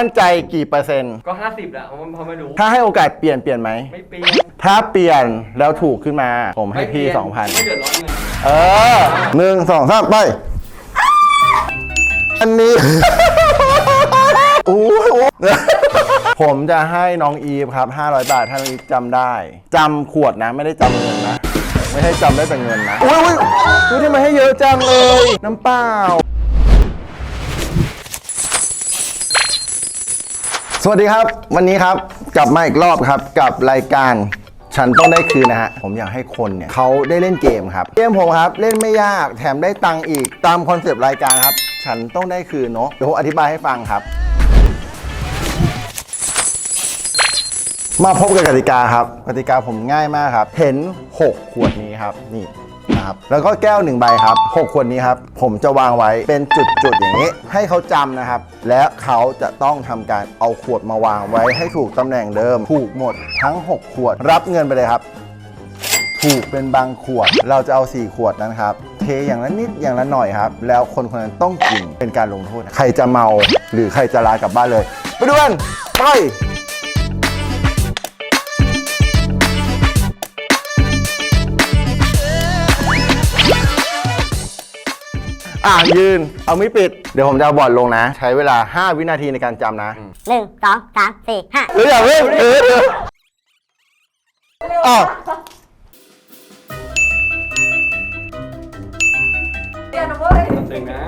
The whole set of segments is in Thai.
มั่นใจกี่เปอร์เซ็นต์ ก็ห้าสิบแหละเพราะเพราะไม่รู้ ถ้าให้โอกาสเปลี่ยนเปลี่ยนไหม ไม่เปลี่ยนถ้าเปลี่ยนแล้วถูกขึ้นมา ผมให้พี่ ไม่เปลี่ยสองพันไม่เดือดร้อนเงินเออหนึ่งสองสามไป อันนี้อู้หูผมจะให้น้องอีฟครับ 500 บาท ถ้าน้องอีฟจำได้จำขวดนะ ไม่ได้จำเงินนะ ไม่ให้จำได้แต่เงินนะ อุ้ยอุ้ยอุ้ยทำไมให้เยอะจังเลย น้ำเปล่า สวัสดีครับ วันนี้ครับกลับมาอีกรอบครับกับรายการฉันต้องได้คืนนะฮะ ผมอยากให้คนเนี่ยเขาได้เล่นเกมครับ เกมผมครับ เล่นไม่ยากแถมได้ตังค์อีกตามคอนเซปต์รายการครับ ฉันต้องได้คืนเนาะเดี๋ยวผมอธิบายให้ฟังครับ มาพบกับกติกาครับกติกาผมง่ายมากครับ เห็น 6 ขวดนี้ครับนี่ ครับ แล้วก็แก้วหนึ่งใบครับ6ขวดนี้ครับผมจะวางไว้เป็นจุดๆอย่างนี้ ให้เขาจำนะครับ และเขาจะต้องทำการเอาขวดมาวางไว้ให้ถูกตำแหน่งเดิม ถูกหมดทั้ง 6 ขวด รับเงินไปเลยครับ ถูกเป็นบางขวด เราจะเอา 4 ขวดนั้นครับ เทอย่างละนิดอย่างละหน่อยครับ แล้วคนคนนั้นต้องกินเป็นการลงโทษ ใครจะเมาหรือใครจะลากลับบ้านเลย ไปดูกันไป อะยืน เอาไม่ปิด เดี๋ยวผมจะเอาบอร์ดลงนะ ใช้เวลา 5 วินาทีในการจำนะหนึ่งสองสามสี่ห้าหรืออย่าเพิ่งเออเดี๋ยวอะหนึ่งนะ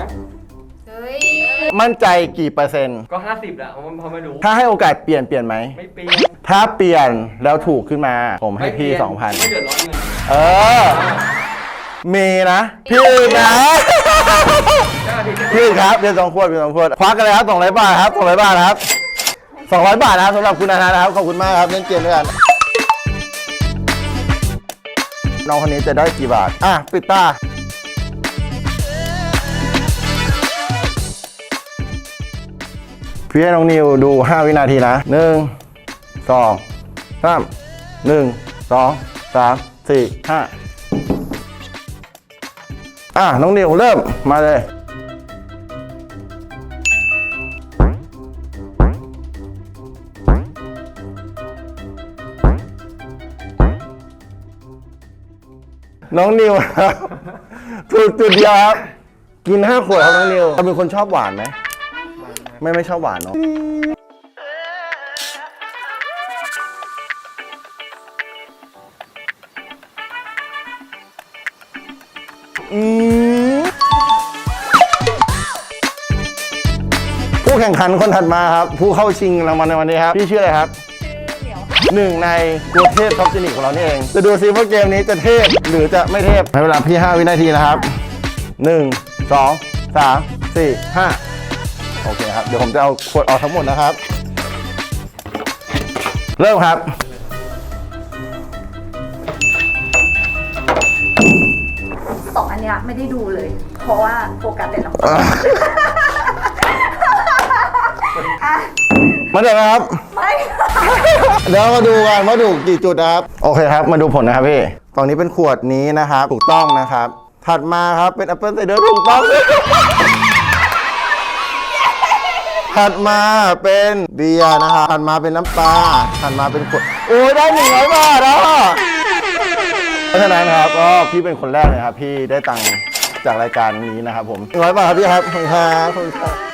มั่นใจกี่เปอร์เซ็นต์ ก็ห้าสิบแหละเพราะเพราะไม่รู้ ถ้าให้โอกาสเปลี่ยนเปลี่ยนไหม ไม่เปลี่ยนถ้าเปลี่ยนแล้วถูกขึ้นมา ผมให้พี่ ไม่เปลี่ยนสองพันไม่เดือดร้อนเงินเออมีนะ พี่นะ พี่ครับเพียงสองขวดเพียงสองขวดควักกันเลยครับสองร้อยบาทครับสองร้อยบาทครับสองร้อยบาทนะครับสำหรับคุณนานานะครับขอบคุณมากครับเล่นเกมด้วยกันน้องคนนี้จะได้กี่บาท อะ ปิดตา พี่ให้น้องนิวดู 5 วินาทีนะ 1 2 3 1 2 3 4 5 อะ น้องนิวเริ่มมาเลย น้องนิวครับถูกจุดเดียวครับ กินห้าขวดครับน้องนิวเราเป็นคนชอบหวานไหมไม่ไม่ชอบหวานเนาะอืมผู้แข่งขันคนถัดมาครับ ผู้เข้าชิงรางวัลในวันนี้ครับ พี่ชื่ออะไรครับ หนึ่งในตัวเทพท็อปจินิกของเรานี่เอง จะดูซิว่าเกมนี้จะเทพหรือจะไม่เทพให้เวลาพี่ 5 วินาทีนะครับ 1 2 3 4 5 โอเคครับ เดี๋ยวผมจะเอาขวดออกทั้งหมดนะครับ เริ่มครับสองอันเนี้ยไม่ได้ดูเลย เพราะว่าโฟกัสแต่น้ำตา มาเดี๋ยวนะครับ ไม่เดี๋ยวมาดูกันว่าถูกกี่จุดนะครับ โอเคครับ มาดูผลนะครับพี่ตรงนี้เป็นขวดนี้นะครับ ถูกต้องนะครับ ถัดมาครับเป็นแอปเปิลไซเดอร์ถูกต้อง ถัดมาเป็นเบียร์นะครับ ถัดมาเป็นน้ำปลา ถัดมาเป็นขวด โอ้ยได้หนึ่งร้อยบาทอะเพราะฉะนั้นครับก็พี่เป็นคนแรกเลยครับ พี่ได้ตังค์จากรายการนี้นะครับผมหนึ่งร้อยบาทครับพี่ครับขอบคุณครับขอบคุณครับ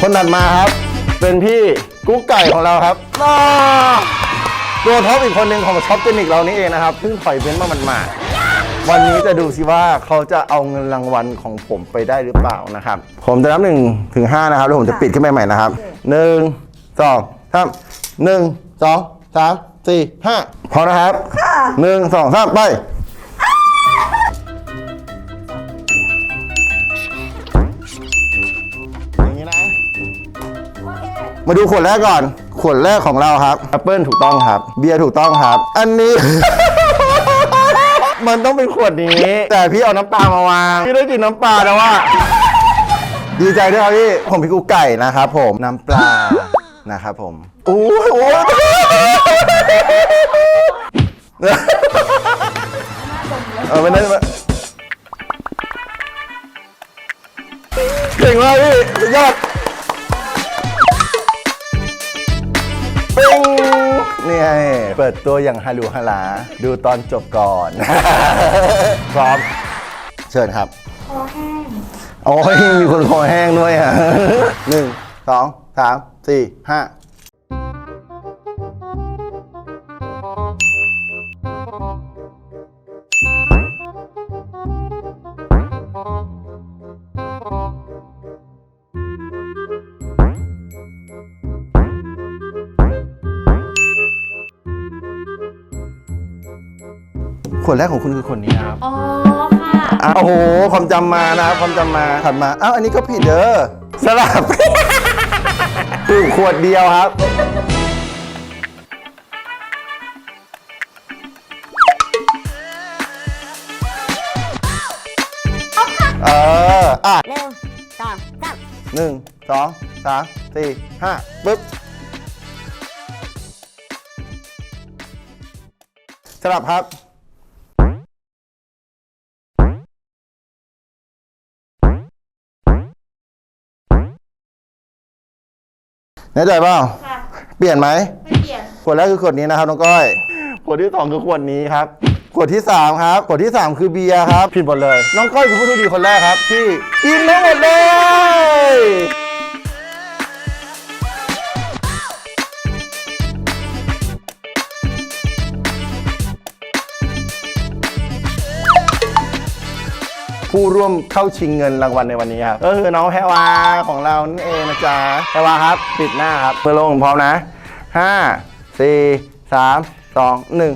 คนถัดมาครับ เป็นพี่กุ๊กไก่ของเราครับอ้าตัวท็อปอีกคนหนึ่งของช็อปเจนิกเรานี่เองนะครับเพิ่งถอยเว้นมามันมาๆวันนี้จะดูสิว่าเขาจะเอาเงินรางวัลของผมไปได้หรือเปล่านะครับ ผมจะนับหนึ่งถึงห้านะครับแล้วผมจะปิดขึ้นไปใหม่นะครับหนึ่งสองสามหนึ่งสองสามสี่ห้าพอนะครับหนึ่งสองสามไป มาดูขวดแรกก่อน ขวดแรกของเราครับแอปเปิลถูกต้องครับ เบียร์ถูกต้องครับ อันนี้ มันต้องเป็นขวดนี้ แต่พี่เอาน้ำปลามาวาง พี่ได้กินน้ำปลาแล้วว่า ดีใจด้วยครับพี่ ผมพี่กูไก่นะครับผม น้ำปลา นะครับผมโอ้ยโอ้ยเออไม่ได้ไม่ก่งมากพี่ยอด เปิดตัวอย่างฮาลูฮาลาดูตอนจบก่อน พร้อม เชิญครับ คอแห้งโอ้ยมีคนคอแห้งด้วยอะหนึ่งสองสามสี่ห้า คนแรกของคุณคือคนนี้นะครับ อ๋อค่ะ อ้าวโอ้โหความจำมานะครับความจำมาถัดมา อ้าว อันนี้ก็ผิดเด้อสลับ ถูกขวดเดียวครับ เออ อะหนึ่งสองสามหนึ่งสองสามสี่ห้าปึ๊บสลับครับ แน่ใจเปล่าค่ะเปลี่ยนไหมไม่เปลี่ยนขวดแรกคือขวดนี้นะครับน้องก้อยขวดที่สองคือขวดนี้ครับขวดที่สามครับขวดที่สามคือเบียร์ครับผิดหมดเลย น้องก้อยคือผู้โชคดีคนแรกครับที่กินทั้งหมดเลย ผู้ร่วมเข้าชิงเงินรางวัลในวันนี้ครับก็คือน้องแพรวาของเรานั่นเองนะจ๊ะแพรวาครับปิดหน้าครับเพื่อลงพร้อมนะห้าสี่สามสองหนึ่ง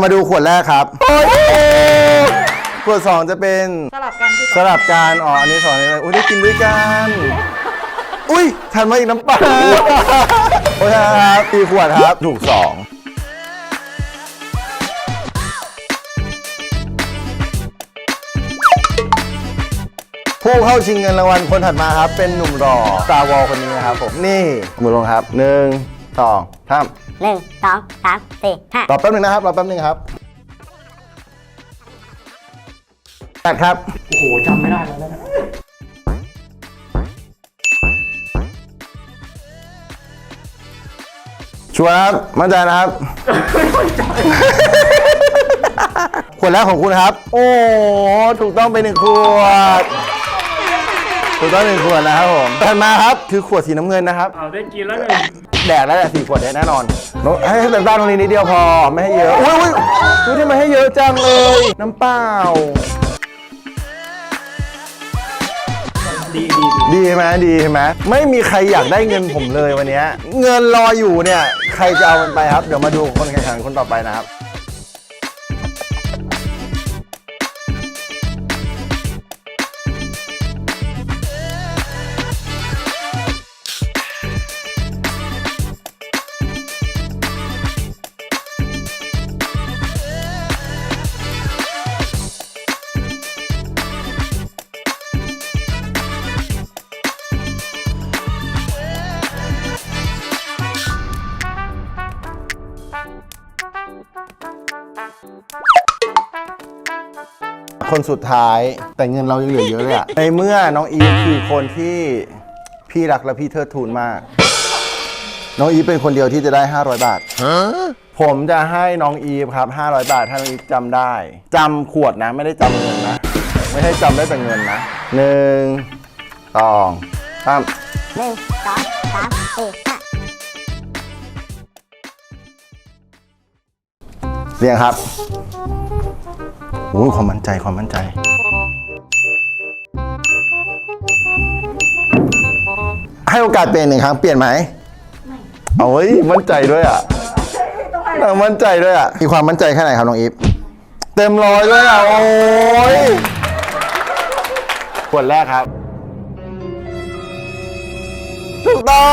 หนึ่งสองสามสี่ห้าอะมาดูขวดแรกครับขวดสองจะเป็นสลับกันที่สลับการอ๋ออันนี้สองอันนี้เลยอุ้ยได้กินด้วยกันอุ้ยทันมาอีกน้ำเปล่าโอ้ยครับตีขวดครับ ถูกสองผู้เข้าชิงเงินรางวัลคนถัดมาครับ เป็นหนุ่มรอตาวอลคนนี้นะครับผม นี่มือลงครับหนึ่งสองสาม หนึ่งสองสามสี่ห้ารอแป๊บหนึ่งนะครับรอแป๊บหนึ่งครับแปดครับ โอ้โหจำไม่ได้แล้วนะชัวร์นะครับมั่นใจนะครับขวดแรกของคุณครับ โอ้ถูกต้องไปหนึ่งขวด ถูกต้องหนึ่งขวดนะครับผมถัดมาครับคือขวดสีน้ำเงินนะครับ เอาได้กินแล้วหนึ่ง แดดแล้วแหละสี่ขวดเนี่ยแน่นอนให้ให้เป็นบ้านตรงนี้นิดเดียวพอไม่ให้เยอะอุ้ยอุ้ยอุ้ยทำไมให้เยอะจังเลย น้ำเปล่า ดีดีดีดีใช่ไหมดีใช่ไหมไม่มีใครอยากได้เงินผมเลยวันเนี้ยเงินรออยู่เนี่ย ใครจะเอามันไปครับ เดี๋ยวมาดูคนแข่งขันคนต่อไปนะครับ คนสุดท้ายแต่เงินเรายังเหลือเยอะเลยอะ ในเมื่อน้องอีฟคือคนที่พี่รักและพี่เทิดทูนมาก น้องอีฟเป็นคนเดียวที่จะได้ 500 บาท ผมจะให้น้องอีฟครับ 500 บาทถ้าน้องอีฟจำได้จำขวดนะ ไม่ได้จำเงินนะ ไม่ให้จำได้แต่เงินนะหนึ่งสองสามหนึ่งสองสามสี่ห้า เรียงครับโอ้ยความมั่นใจความมั่นใจ ให้โอกาสเปลี่ยนหนึ่งครั้งเปลี่ยนไหมไม่โอ้ยมั่นใจด้วยอะนางมั่นใจด้วยอะมีความมั่นใจแค่ไหนครับน้องอีฟเต็มร้อยด้วยอะโอ้ยขวดแรกครับถูกต้อ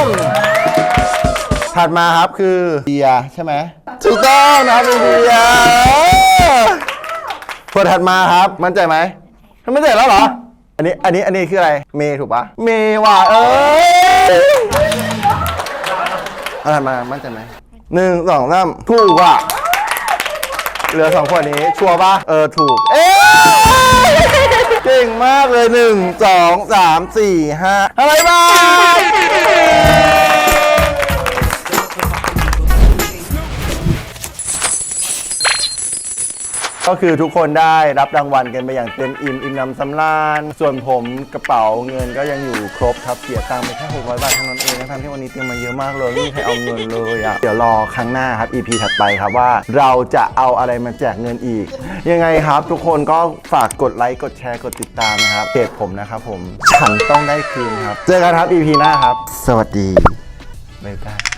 ง ถัดมาครับคือเบียร์ใช่ไหมถูกต้องนะครับเป็นเบียร์ขวดถัดมาครับ มั่นใจไหมไม่เสร็จแล้วเหรอ อันนี้อันนี้อันนี้คืออะไร เมย์ถูกปะเมย์ว่ะเอ้ยเอาถัดมา มั่นใจไหมหนึ่งสองสามถูกว่ะเหลือสองขวดนี้ ชัวร์ปะเออ ถูก เอ๊ะเก่งมากเลยหนึ่งสองสามสี่ห้าอะไรบ้าง ก็คือทุกคนได้รับรางวัลกันไปอย่างเต็มอิ่มอิ่มน้ำสำราญ ส่วนผมกระเป๋าเงินก็ยังอยู่ครบครับเสียตังค์ไปแค่600บาทเท่านั้นเองนะทั้งที่วันนี้เตรียมมาเยอะมากเลยไม่มีใครเอาเงินเลยอะเดี๋ยวรอครั้งหน้าครับ EP ถัดไปครับว่าเราจะเอาอะไรมาแจกเงินอีก ยังไงครับ ทุกคนก็ฝากกดไลค์กดแชร์กดติดตามนะครับเพจผมนะครับผมฉันต้องได้คืนครับ เจอกันครับ EP หน้าครับ สวัสดีบ๊ายบาย